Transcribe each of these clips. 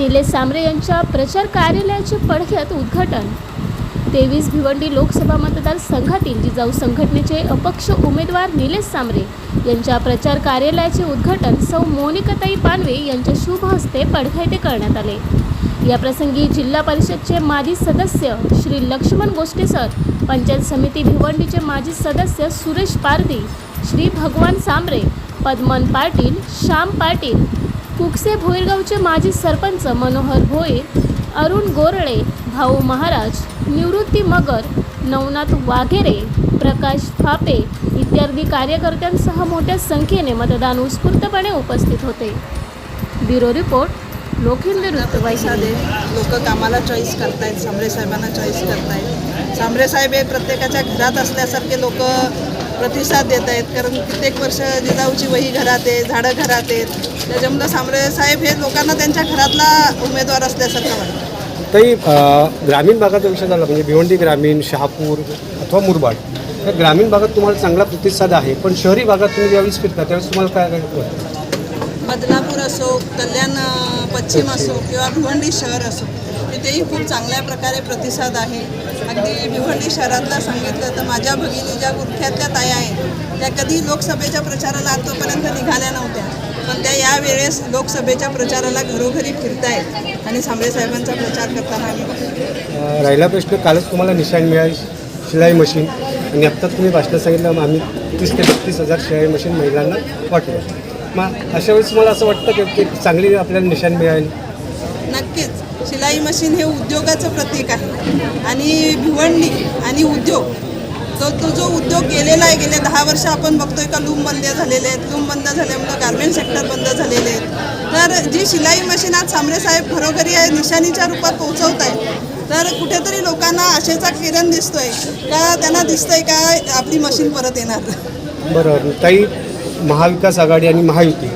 निलेश सांबरे यांच्या प्रचार कार्यालयाचे पडख्यात उद्घाटन. तेवीस भिवंडी लोकसभा मतदारसंघातील जिजाऊ संघटनेचे अपक्ष उमेदवार निलेश सांबरे यांच्या प्रचार कार्यालयाचे उद्घाटन सौ मोनिकाताई पानवे यांच्या शुभ हस्ते पडघा येथे करण्यात आले. या प्रसंगी जिल्हा परिषदचे माजी सदस्य श्री लक्ष्मण गोष्टे सर पंचायत समिती भिवंडीचे माजी सदस्य सुरेश पारदी श्री भगवान सांबरे पद्मन पाटील श्याम पाटील कुकसे भोईरगावचे माजी सरपंच मनोहर भोईर अरुण गोरळे भाऊ महाराज निवृत्ती मगर नवनाथ वाघेरे प्रकाश फापे इत्यादी कार्यकर्त्यांसह मोठ्या संख्येने मतदान उत्स्फूर्तपणे उपस्थित होते. ब्युरो रिपोर्ट लोखिंद वृत्तवाहिनी लोक कामाला चॉईस करतायत साहेबांना चॉईस करतायत. साहेब हे प्रत्येकाच्या घरात असल्यासारखे लोक प्रतिसाद देत आहेत. कारण कित्येक वर्ष जिजाऊची वही घरात आहे झाडं घरात आहेत. त्याच्यामुळं सांबरे साहेब हे लोकांना त्यांच्या घरातला उमेदवार असल्यासारखं वाटतं. अ, ग्रामीण भागाचा विषय झाला म्हणजे भिवंडी ग्रामीण शहापूर अथवा मुरबाड या ग्रामीण भागात तुम्हाला चांगला प्रतिसाद आहे पण शहरी भागात तुम्ही ज्यावेळेस फिरता त्यावेळेस तुम्हाला काय काय? बदलापूर असो कल्याण पश्चिम असो किंवा भिवंडी शहर असो तिथेही खूप चांगल्या प्रकारे प्रतिसाद आहे. अगदी भिवंडी शहरातला सांगितलं तर माझ्या भगिनी ज्या गुरख्यातल्या ताया आहेत त्या कधी लोकसभेच्या प्रचाराला आतापर्यंत निघाल्या नव्हत्या. पण त्या यावेळेस लोकसभेच्या प्रचाराला घरोघरी फिरतायत आणि सांबळे साहेबांचा प्रचार करताना आम्ही राहिला प्रश्न कालच तुम्हाला निशाण मिळाली शिलाई मशीन. आणि आत्ताच तुम्ही भाषणात सांगितलं मग आम्ही तीस ते बत्तीस हजार शिलाई मशीन महिलांना वाटलं मग अशा वेळेस मला असं वाटतं की चांगली आपल्याला निशाण मिळाली? नक्कीच. शिलाई मशीन हे उद्योगाचं प्रतीक आहे. आणि भिवंडी आणि उद्योग तो तो जो उद्योग गेलेला आहे गेले दहा वर्ष आपण बघतोय का लूम बंद झालेले आहेत. लूम बंद झाल्यामुळं गार्मेंट सेक्टर बंद झालेले आहेत. तर जी शिलाई मशीन आज सांबरे साहेब घरोघरी आहे निशाणीच्या रूपात पोहोचवत आहे तर कुठेतरी लोकांना आशेचा किरण दिसतोय का त्यांना दिसतंय का आपली मशीन परत येणार? बरं ताई महाविकास आघाडी आणि महायुती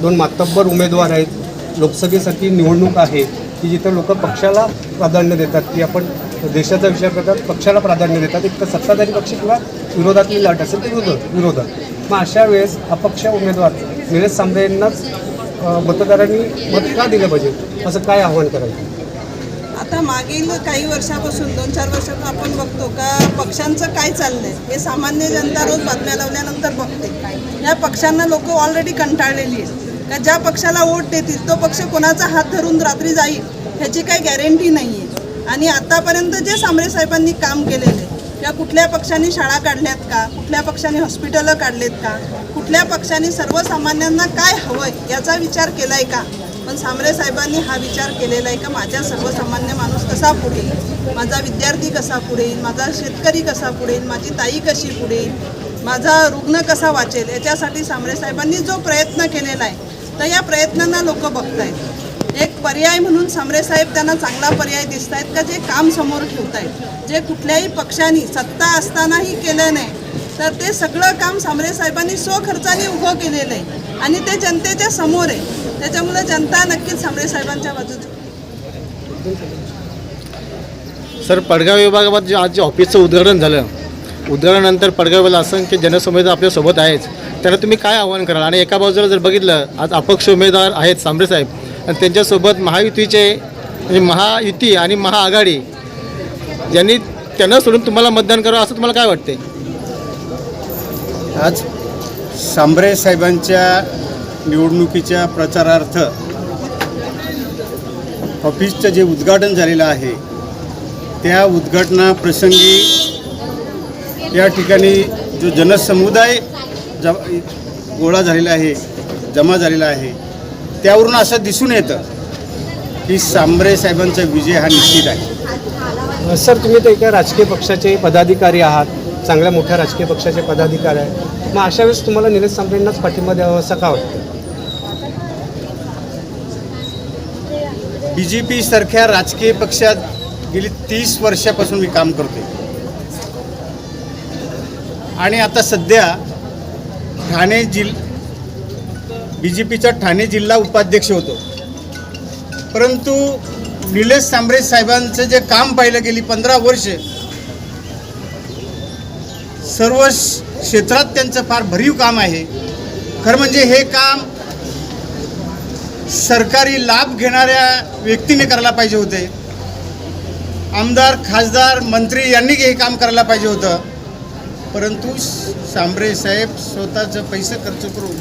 दोन मातब्बर उमेदवार आहेत. लोकसभेसाठी निवडणूक आहे की जिथं लोक पक्षाला प्राधान्य देतात की आपण देशाचा विचार करतात पक्षाला प्राधान्य देतात एक तर सत्ताधारी पक्ष किंवा विरोधातली लाट असेल तर विरोध विरोधात मग अशा वेळेस अपक्ष उमेदवार निलेश सांबरे यांनाच मतदारांनी मत का दिलं पाहिजे? असं काय आव्हान करायचं? आता मागील काही वर्षापासून दोन चार वर्षापासून आपण बघतो का पक्षांचं काय चाललंय हे सामान्य जनता रोज बातम्या लावल्यानंतर बघते. या पक्षांना लोक ऑलरेडी कंटाळलेली आहेत. का ज्या पक्षाला वोट देतील तो पक्ष कोणाचा हात धरून रात्री जाईल ह्याची काही गॅरंटी नाही आहे आणि आत्तापर्यंत जे सांबरे साहेबांनी काम केलेलं आहे या कुठल्या पक्षांनी शाळा काढल्यात का? कुठल्या पक्षांनी हॉस्पिटलं काढलेत का? कुठल्या पक्षाने सर्वसामान्यांना काय हवंय याचा विचार केला आहे का? पण सांबरे साहेबांनी हा विचार केलेला आहे का माझ्या सर्वसामान्य माणूस कसा पुढे येईल माझा विद्यार्थी कसा पुढे येईल माझा शेतकरी कसा पुढे येईल माझी ताई कशी पुढे येईल माझा रुग्ण कसा वाचेल? याच्यासाठी सांबरे साहेबांनी जो प्रयत्न केलेला आहे तर या प्रयत्नांना लोक बघत आहेत एक पर्याय म्हणून सांबरे साहेब त्यांना चांगला पर्याय दिसत आहेत का? जे काम समोर ठेवत आहेत जे कुठल्याही पक्षाने सत्ता असतानाही केलं नाही तर ते सगळं काम सांबरे साहेबांनी स्वखर्चाने उभं केलेलं आहे. आणि ते जनतेच्या समोर आहे. त्याच्यामुळे जनता नक्कीच सांबरे साहेबांच्या बाजूत सर पडगाव विभागामध्ये आज जे ऑफिसचं उद्घाटन झालं. उद्घाटनानंतर पडगाव विभागाला की जनसमुदाय आपल्यासोबत आहेच त्याला तुम्ही काय आव्हान कराल? आणि एका बाजूला जर बघितलं आज अपक्ष उमेदवार आहेत सांबरे साहेब. आणि त्यांच्यासोबत महायुतीचे म्हणजे महायुती आणि महाआघाडी यांनी त्यांना सोडून तुम्हाला मतदान करावं असं तुम्हाला काय वाटते आज सांबरे साहेबांच्या निवडणुकीच्या प्रचारार्थ ऑफिसचं जे उद्घाटन झालेलं आहे त्या उद्घाटनाप्रसंगी या ठिकाणी जो जनसमुदाय ज गोळा झालेला आहे जमा झालेला आहे त्यावरून असं दिसून येतं की सांबरे साहेबांचा विजय हा निश्चित आहे. सर तुम्ही तर एका राजकीय पक्षाचे पदाधिकारी आहात चांगल्या मोठ्या राजकीय पक्षाचे पदाधिकारी आहे मग अशा वेळेस तुम्हाला निलेश सांबरेंनाच पाठिंबा द्यावा असं का वाटतं? बी जे पी सारख्या राजकीय पक्षात गेली तीस वर्षापासून मी काम करते आणि आता सध्या ठाणे जिल बी जे पीचा ठाणे जिल्हा उपाध्यक्ष होतो. परंतु निलेश सांबरे साहेबांचं जे काम पाहिलं गेली पंधरा वर्ष सर्व क्षेत्रात त्यांचं फार भरीव काम आहे. खरं म्हणजे हे काम सरकारी लाभ घेणाऱ्या व्यक्तीने करायला पाहिजे होते. आमदार खासदार मंत्री यांनी हे काम करायला पाहिजे होतं. परंतु सांबरे साहेब स्वतःचं पैसे खर्च करून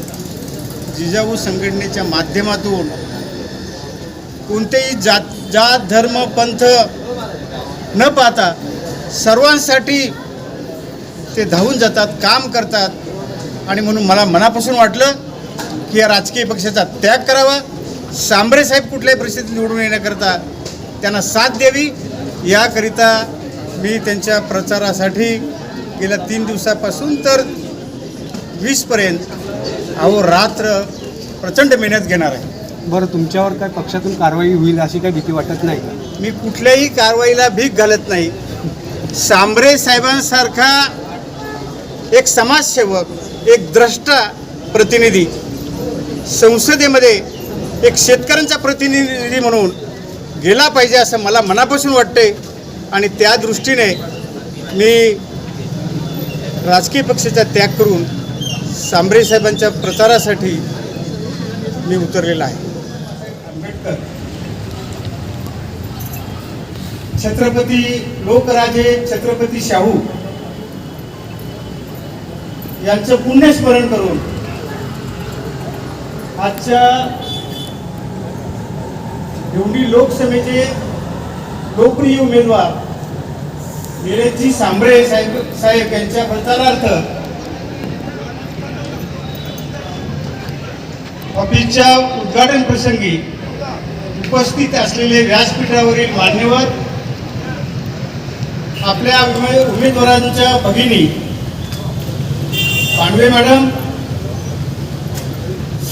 जिजाऊ संघटनेच्या माध्यमातून कोणतेही जात जात धर्म पंथ न पाहता सर्वांसाठी ते धावून जातात काम करतात. आणि म्हणून मला मनापासून वाटलं की या राजकीय पक्षाचा त्याग करावा. सांबरे साहेब कुठल्याही परिस्थितीत निवडून येण्याकरता त्यांना साथ द्यावी. याकरिता मी त्यांच्या प्रचारासाठी गेल्या तीन दिवसापासून तर वीसपर्यंत अहो रात्र प्रचंड मेहनत घेणार आहे. बरं तुमच्यावर काय पक्षातून कारवाई होईल अशी काही भीती वाटत नाही? मी कुठल्याही कारवाईला भीक घालत नाही. सांबरे साहेबांसारखा एक समाजसेवक एक द्रष्टा प्रतिनिधी संसदेमध्ये एक शेतकऱ्यांचा प्रतिनिधी म्हणून गेला पाहिजे असं मला मनापासून वाटते आणि त्या दृष्टीने मी राजकीय पक्षाचा त्याग करून सांबरे साहेबांच्या प्रचारासाठी मी उतरलेला आहे. छत्रपती लोकराजे छत्रपती शाहू यांचं पुण्यस्मरण करून आजच्या एवढी लोकसभेचे लोकप्रिय उमेदवार निलेशजी सांबरे साहेब साहेब यांच्या प्रचारार्थ. ऑफिसच्या उद्घाटन प्रसंगी उपस्थित असलेले व्यासपीठावरील मान्यवर आपल्या उमेदवारांच्या भगिनी पांडवे मॅडम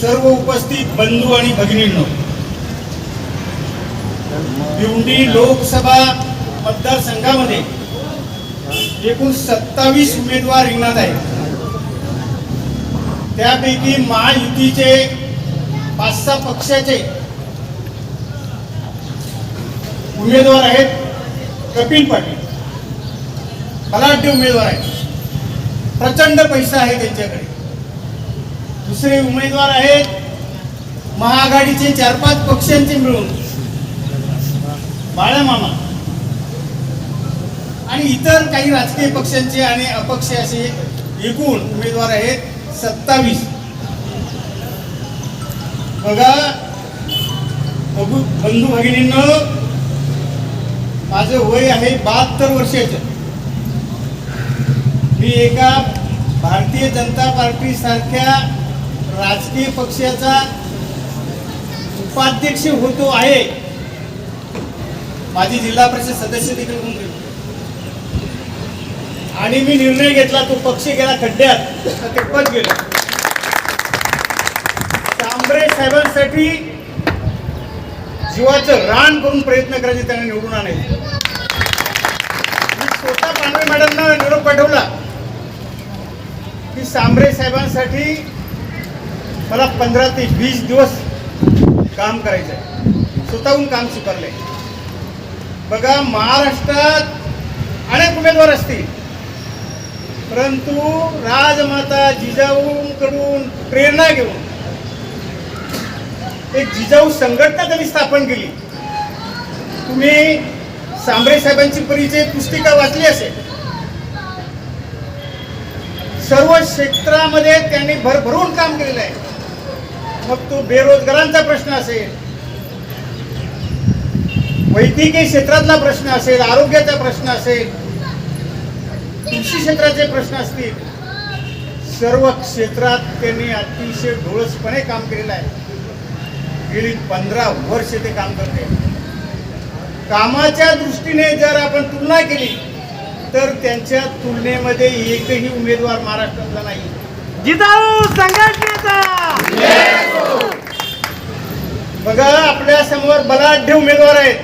सर्व उपस्थित बंधू आणि भगिनींनो भिवंडी लोकसभा मतदारसंघामध्ये एकूण सत्तावीस उमेदवार रिंगणात आहेत. त्यापैकी महायुतीचे पाच सहा पक्षाचे उमेदवार आहेत कपिल पाटील. बलाढ्य उमेदवार आहेत. प्रचंड पैसा आहे त्यांच्याकडे. दुसरे उमेदवार आहेत महाआघाडीचे चार पाच पक्षांचे मिळून. बाळामामा. आणि इतर काही राजकीय पक्षांचे आणि अपक्ष असे एकूण उमेदवार आहेत सत्तावीस. बघा बघू बंधू भगिनींनो माझं वय आहे बहात्तर वर्षाचं. मी एका भारतीय जनता पार्टी सारख्या राजकीय पक्षाचा उपाध्यक्ष होतो आहे. माझी जिल्हा परिषद सदस्य देखील होऊन गेलो. आणि मी निर्णय घेतला तो पक्षी गेला खड्ड्यात. तर ते पद गेलं. तांबरे साहेबांसाठी जीवाचं रान करून प्रयत्न करायचे त्यांना निवडून आणायचे. मी स्वतः पांढरे मॅडमना निरोप पाठवला की सांबरे साहेबांसाठी मला पंधरा ते वीस दिवस काम करायचं आहे स्वतःहून काम स्वीकारलंय. बघा महाराष्ट्रात अनेक उमेदवार असतील. परंतु राजमाता जिजाऊंकडून प्रेरणा घेऊन एक जिजाऊ संघटना त्यांनी स्थापन केली. तुम्ही सांबरे साहेबांची परिचय पुस्तिका वाचली असेल. सर्व क्षेत्रामध्ये त्यांनी भरभरून काम केलेलं आहे. मग तो बेरोजगारांचा प्रश्न असेल वैद्यकीय क्षेत्रातला प्रश्न असेल आरोग्याचा प्रश्न असेल कृषी क्षेत्राचे प्रश्न असतील सर्व क्षेत्रात त्यांनी अतिशय डोळसपणे काम केलेलं आहे. गेली पंधरा वर्ष ते काम करते कामाच्या दृष्टीने जर आपण तुलना केली तर त्यांच्या तुलनेमध्ये एकही उमेदवार महाराष्ट्रातला नाही. जिजाऊ संघटनेचा! बघा आपल्यासमोर बलाढ्य उमेदवार आहेत.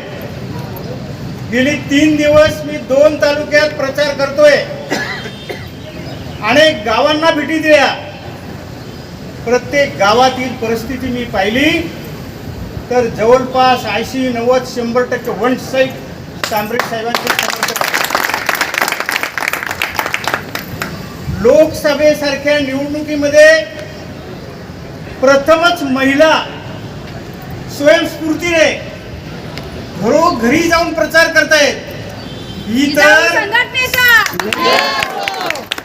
गेली तीन दिवस मी दोन तालुक्यात प्रचार करतोय. अनेक गावांना भेटी दिल्या. प्रत्येक गावातील परिस्थिती मी पाहिली. तर जवळपास ऐंशी नव्वद शंभर टक्के वन साईड तांबरे साहेबांचे समर्थक. लोकसभेसारख्या निवडणुकीमध्ये प्रथमच महिला स्वयंस्फूर्तीने घरोघरी जाऊन प्रचार करतायत. ही तर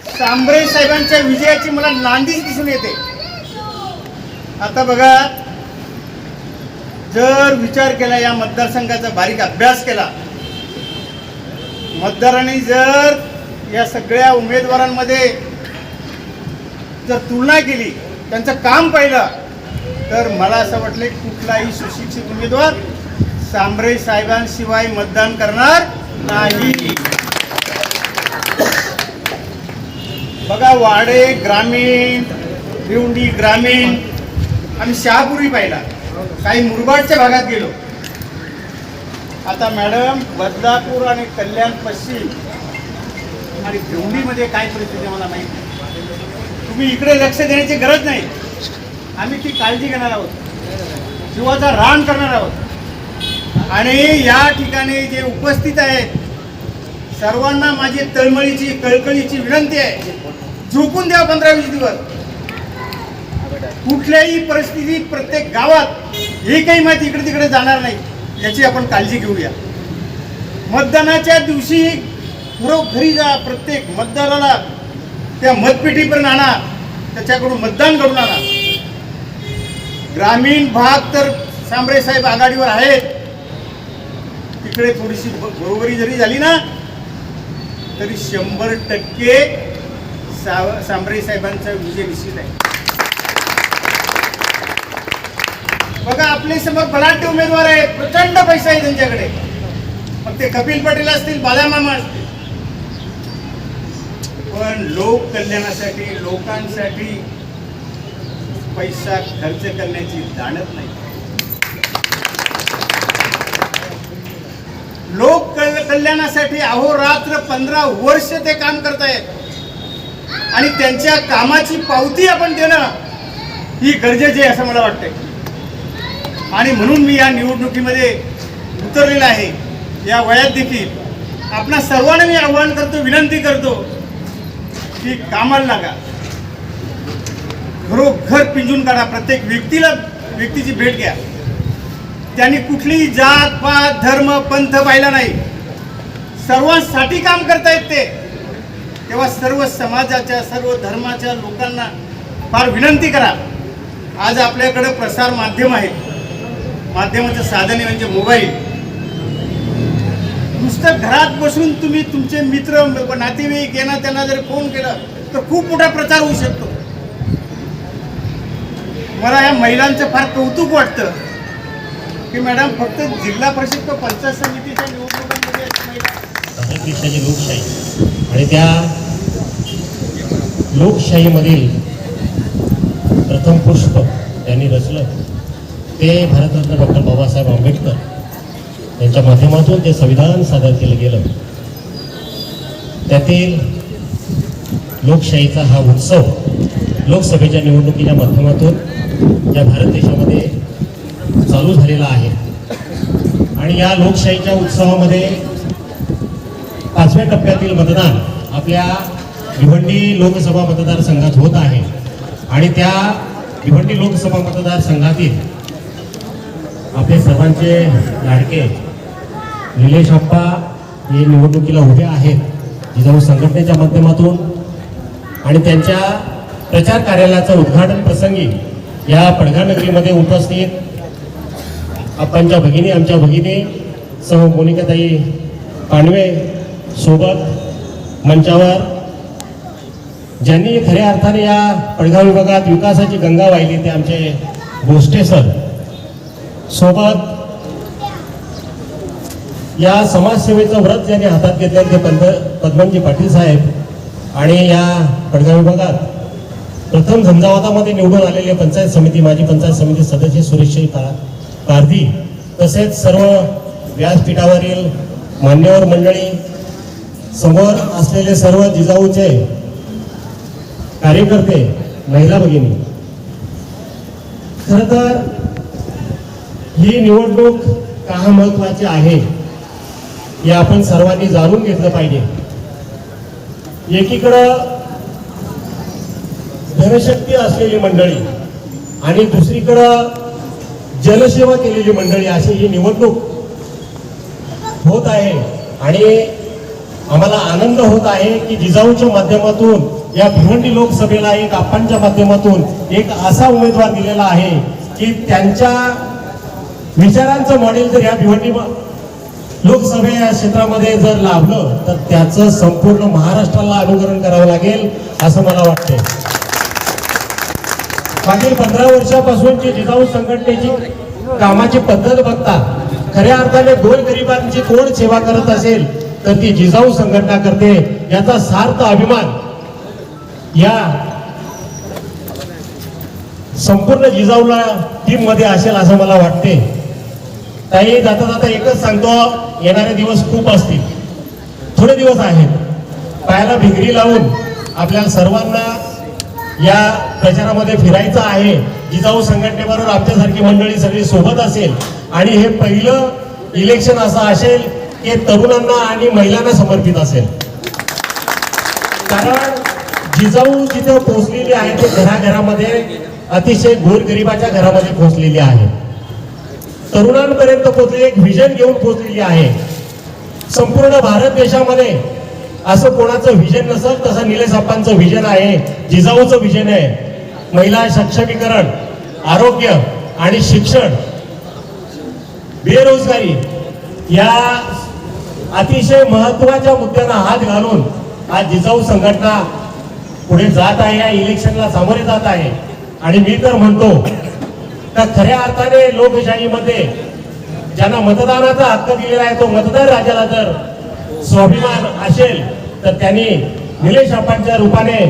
सांबरे साहेबांच्या विजयाची मला नांदीच दिसून येते. आता बघा जर विचार केला या मतदारसंघाचा बारीक अभ्यास केला मतदारांनी जर या सगळ्या उमेदवारांमध्ये जर तुलना केली त्यांचं काम पाहिलं तर मला असं वाटलं कुठलाही सुशिक्षित उमेदवार सांबरे साहेबांशिवाय मतदान करणार नाही. बघा वाडे ग्रामीण भिवंडी ग्रामीण आम्ही शहापूर्वी पाहिला. काही मुरबाडच्या भागात गेलो. आता मॅडम बदलापूर आणि कल्याण पश्चिम आणि भिवंडीमध्ये काय परिस्थिती मला माहिती तुम्ही इकडे लक्ष देण्याची गरज नाही. आम्ही ती काळजी घेणार आहोत. जीवाचा रान करणार आहोत. आणि या ठिकाणी जे उपस्थित आहेत सर्वांना माझी तळमळीची कळकळीची विनंती आहे. झोपून द्या पंधरा वीस दिवस. कुठल्याही परिस्थितीत प्रत्येक गावात हे काही माहिती इकडे तिकडे जाणार नाही याची आपण काळजी घेऊया. मतदानाच्या दिवशी घरोघरी जा प्रत्येक मतदाराला त्या मतपेटीपर्यंत आणा त्याच्याकडून मतदान घडून आणा. ग्रामीण भाग तर सांबरे साहेब आघाडीवर आहेत. इकडे थोडीशी बरोबरी जरी झाली ना तरी शंभर टक्के साव सांबरे साहेबांचा विजय निश्चित आहे. बघा आपले समोर बलाढ्य उमेदवार आहेत. प्रचंड पैसा आहे त्यांच्याकडे. मग ते कपिल पटेल असतील बालामामा असतील. पण लोक कल्याणासाठी लोकांसाठी पैसा खर्च करण्याची जाणत नाही. लोक कल्याणासाठी अहोरात्र पंधरा वर्ष ते काम करतायत. आणि त्यांच्या कामाची पावती आपण देणं ही गरजेची आहे असं मला वाटतंय. आणि म्हणून मी या निवडणुकीमध्ये उतरलेला आहे. या वयात देखील आपणा सर्वांना मी आव्हान करतो विनंती करतो की कामाला लागा. घरोघर पिंजून काढा. प्रत्येक व्यक्तीला व्यक्तीची भेट घ्या. त्यांनी कुठलीही जात पात धर्म पंथ पाहिला नाही. सर्वांसाठी काम करतायत ते. तेव्हा सर्व समाजाच्या सर्व धर्माच्या लोकांना फार विनंती करा. आज आपल्याकडे प्रसार माध्यम आहे. माध्यमाचं साधन म्हणजे मोबाईल. नुसतं घरात बसून तुम्ही तुमचे मित्र नातेवाईक यांना त्यांना जर फोन केला तर खूप मोठा प्रचार होऊ शकतो. मला या महिलांचं फार कौतुक वाटतं. की मॅडम फक्त जिल्हा परिषद किंवा पंचायत समितीच्या निवडणुकांमध्ये देशाची लोकशाही. आणि त्या लोकशाहीमधील प्रथम पुष्प त्यांनी रचलं. ते भारतरत्न डॉक्टर बाबासाहेब आंबेडकर यांच्या माध्यमातून ते संविधान सादर केलं गेलं. त्यातील लोकशाहीचा हा उत्सव लोकसभेच्या निवडणुकीच्या माध्यमातून या भारत देशामध्ये चालू झालेला आहे. आणि या लोकशाहीच्या उत्सवामध्ये पाचव्या टप्प्यातील मतदान आपल्या भिवंडी लोकसभा मतदारसंघात होत आहे. आणि त्या भिवंडी लोकसभा मतदारसंघातील आपले सर्वांचे लाडके निलेश अप्पा हे निवडणुकीला उभे आहेत. जिजाऊ संघटनेच्या माध्यमातून आणि त्यांच्या प्रचार कार्यालयाचं उद्घाटन प्रसंगी या पडघानगरीमध्ये उपस्थित आपांच्या भगिनी आमच्या भगिनी सह मोनिकाताई पांडवे सोबत मंचावर ज्यांनी खऱ्या अर्थाने या पडगाव विभागात विकासाची गंगा वाहिली ते आमचे गोष्टे सर. सोबत या समाजसेवेचं व्रत ज्यांनी हातात घेतलं ते पंत पद्मनजी पाटील साहेब आणि या पडगाव विभागात प्रथम झंझावातामध्ये निवडून आलेले पंचायत समिती माजी पंचायत समिती सदस्य सुरेश पा पारधी तसेच सर्व व्यासपीठावरील मान्यवर मंडळी समोर असलेले सर्व जिजाऊचे कार्यकर्ते महिला भगिनी. खर तर ही निवडणूक का महत्वाची आहे हे आपण सर्वांनी जाणून घेतलं पाहिजे. एकीकडं धनशक्ती असलेली मंडळी आणि दुसरीकडं जनसेवा केलेली मंडळी अशी ही निवडणूक होत आहे. आणि आम्हाला आनंद होत आहे की जिजाऊच्या माध्यमातून या भिवंडी लोकसभेला एक आपांच्या माध्यमातून एक असा उमेदवार दिलेला आहे की त्यांच्या विचारांचं मॉडेल जर या भिवंडी लोकसभे या क्षेत्रामध्ये जर लाभलं तर त्याचं संपूर्ण महाराष्ट्राला अनुकरण करावं लागेल असं मला वाटतंय. मागील पंधरा वर्षापासून जी जिजाऊ संघटनेची कामाची पद्धत बघता खऱ्या अर्थाने गोरगरिबांची कोण सेवा करत असेल तर ती जिजाऊ संघटना करते. याचा सार्थ अभिमान. या संपूर्ण जिजाऊला टीममध्ये असेल असं मला वाटते. ताई जाता जाता एकच सांगतो येणारे दिवस खूप असतील. थोडे दिवस आहेत. पायाला भिंगरी लावून आपल्या सर्वांना या प्रचारामध्ये फिरायचं आहे जिजाऊ संघटनेबरोबर आमच्यासारखी मंडळी सगळी सोबत असेल. आणि हे पहिलं इलेक्शन असं असेल की तरुणांना आणि महिलांना समर्पित असेल. कारण जिजाऊ जिथे पोहोचलेली आहे ते घराघरामध्ये अतिशय गोरगरिबाच्या घरामध्ये पोहोचलेली आहे. तरुणांपर्यंत पोहोचलेली एक व्हिजन घेऊन पोहोचलेली आहे. संपूर्ण भारत देशामध्ये असं कोणाचं व्हिजन नसेल तसं निलेश अप्पांचं व्हिजन आहे. जिजाऊचं व्हिजन आहे. महिला सक्षमीकरण आरोग्य आणि शिक्षण बेरोजगारी या अतिशय महत्त्वाच्या मुद्द्यांना हात घालून आज जिजाऊ संघटना पुढे जात आहे या इलेक्शनला सामोरे जात आहे. आणि मी तर म्हणतो तर खऱ्या अर्थाने लोकशाहीमध्ये ज्यांना मतदानाचा हक्क दिलेला आहे तो मतदार राजाला जर स्वाभिमान असेल तर त्यांनी निलेश आपांच्या रूपाने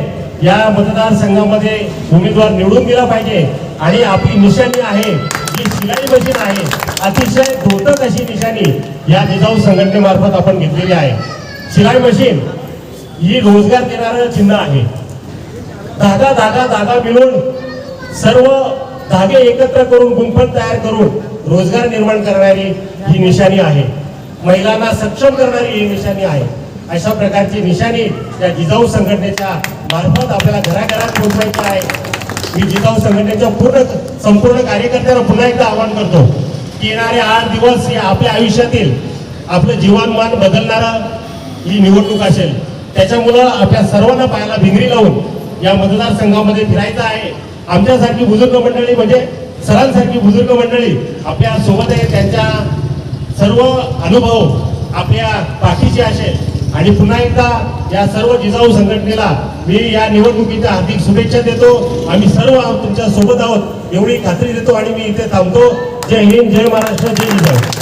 या मतदारसंघामध्ये उमेदवार निवडून दिला पाहिजे. आणि आपली निशाणी आहे जी शिलाई मशीन आहे अतिशय धोतक अशी निशाणी या जिजाऊ संघटनेमार्फत आपण घेतलेली आहे. शिलाई मशीन ही रोजगार देणारं चिन्ह आहे. धागा धागा धागा मिळून सर्व धागे एकत्र करून गुंफण तयार करून रोजगार निर्माण करणारी ही निशाणी आहे. महिलांना सक्षम करणारी ही निशाणी आहे. अशा प्रकारची निशाणी या जिजाऊ संघटनेच्या मार्फत आपल्याला घराघरात पोहोचवायची आहे. मी जिजाऊ संघटनेच्या पूर्ण संपूर्ण कार्यकर्त्यांना पुन्हा एकदा आवाहन करतो की येणारे आठ दिवस हे आपल्या आयुष्यातील आपलं जीवनमान बदलणारा ही निवडणूक असेल. त्याच्यामुळं आपल्या सर्वांना पायाला भिंगरी लावून या मतदारसंघामध्ये फिरायचं आहे. आमच्यासारखी बुजुर्ग मंडळी म्हणजे सरांसारखी बुजुर्ग मंडळी आपल्यासोबत आहे त्यांच्या सर्व अनुभव आपल्या पाठीचे असेल आणि पुन्हा एकदा या सर्व जिजाऊ संघटनेला मी या निवडणुकीच्या हार्दिक शुभेच्छा देतो. आम्ही सर्व तुमच्यासोबत आहोत. एवढी खात्री देतो आणि मी इथे थांबतो. जय हिंद जय महाराष्ट्र जय जिजाऊ.